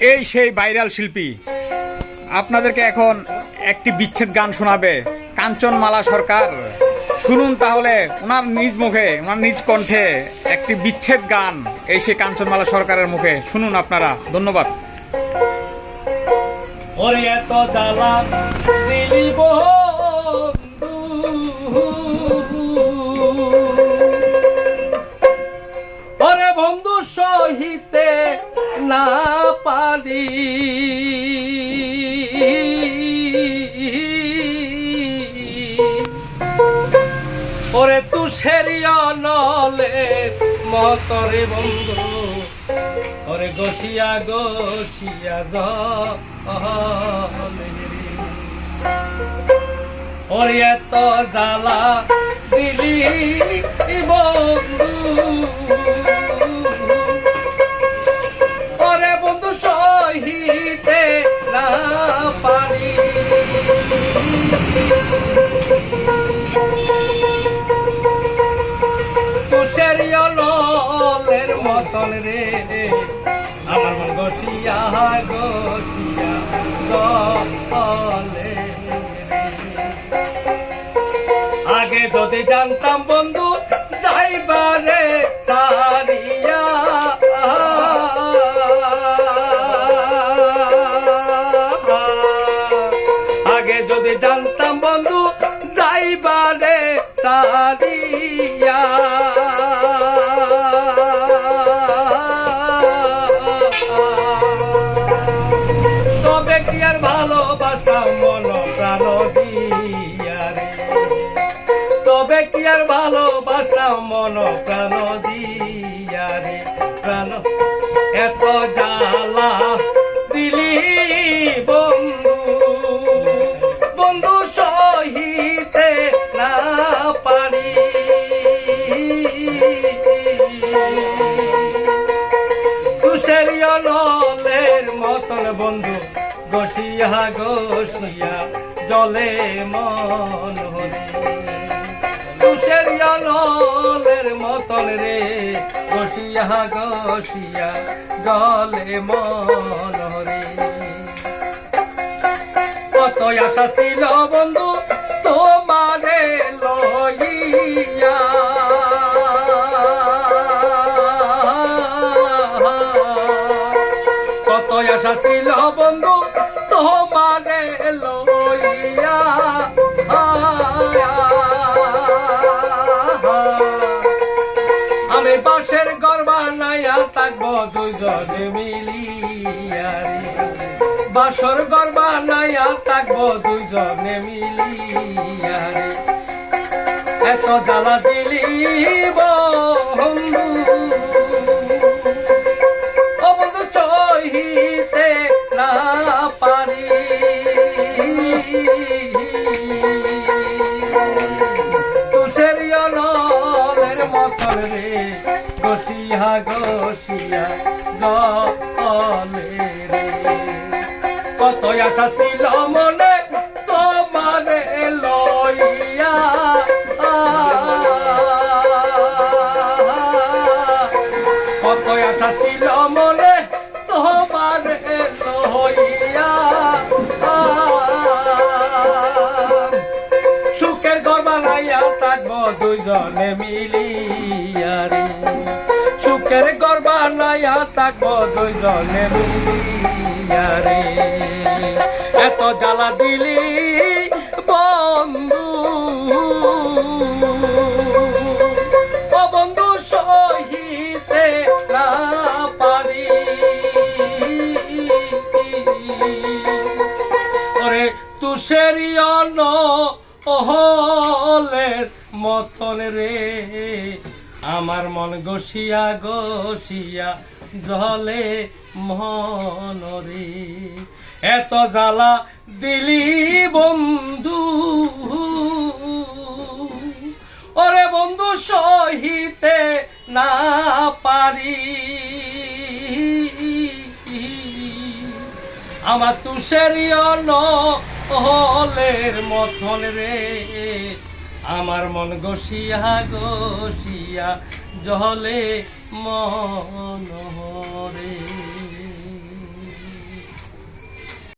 এই সেই ভাইরাল শিল্পী। আপনাদেরকে এখন একটি বিচ্ছেদ গান শোনাবে কাঞ্চনমালা সরকার। শুনুন তাহলে ওনার নিজ মুখে, ওনার নিজ কণ্ঠে একটি বিচ্ছেদ গান এই সেই কাঞ্চনমালা সরকারের মুখে। শুনুন আপনারা, ধন্যবাদ। ওরে এত জ্বালা, দিলি বন্ধু ওরে তুষের নলে মতরে বন্ধু। ওরে গছিয়া গছিয়া জলে ওরে এত জ্বালা দিলি বন্ধু। গছিয়া গছিয়া জলে। আগে যদি জানতাম বন্ধু যাইবারে সারিয়া। আগে যদি জানতাম বন্ধু যাইবারে সারিয়া। তবে কি আর ভালোবাসতাম মন প্রাণ দিয়া রে, প্রাণ। এত জ্বালা দিলি বন্ধু বন্ধু সহিতে না পারি। তুষেরিয়া নলের মতন বন্ধু, গসিয়া গসিয়া জলে মন হরি মতন রে গসিয়া গসিয়া জলে মন রে কত আশা ছিল বন্ধু দুইজনে মিলিয়া রে। বাসর গর্বা নাইয়া থাকব দুইজনে মিলিয়ারে এত জ্বালা দিলি বন্ধু গসিয়া জলে রে। কত আশা ছিল মনে তোমারে লইয়া। কত আশা ছিল মনে তোমারে লইয়া। সুখের গর্বা নাইয়া থাকব দুইজনে মিলিয়া সুখের গর্বা নাইয়া থাকব দুইজনে মিলিয়া এত জ্বালা দিলি বন্ধু। ও বন্ধু, সহিতে না পারি। ওরে তুষেরিয় নহলের মতন রে। আমার মন গসিয়া গসিয়া জলে মন রে। এত জ্বালা দিলি বন্ধু। ওরে বন্ধু, সহিতে না পারি। আমার তুষেরিয় হলের মতন রে। আমার মন গসিয়া গসিয়া জলে মন রে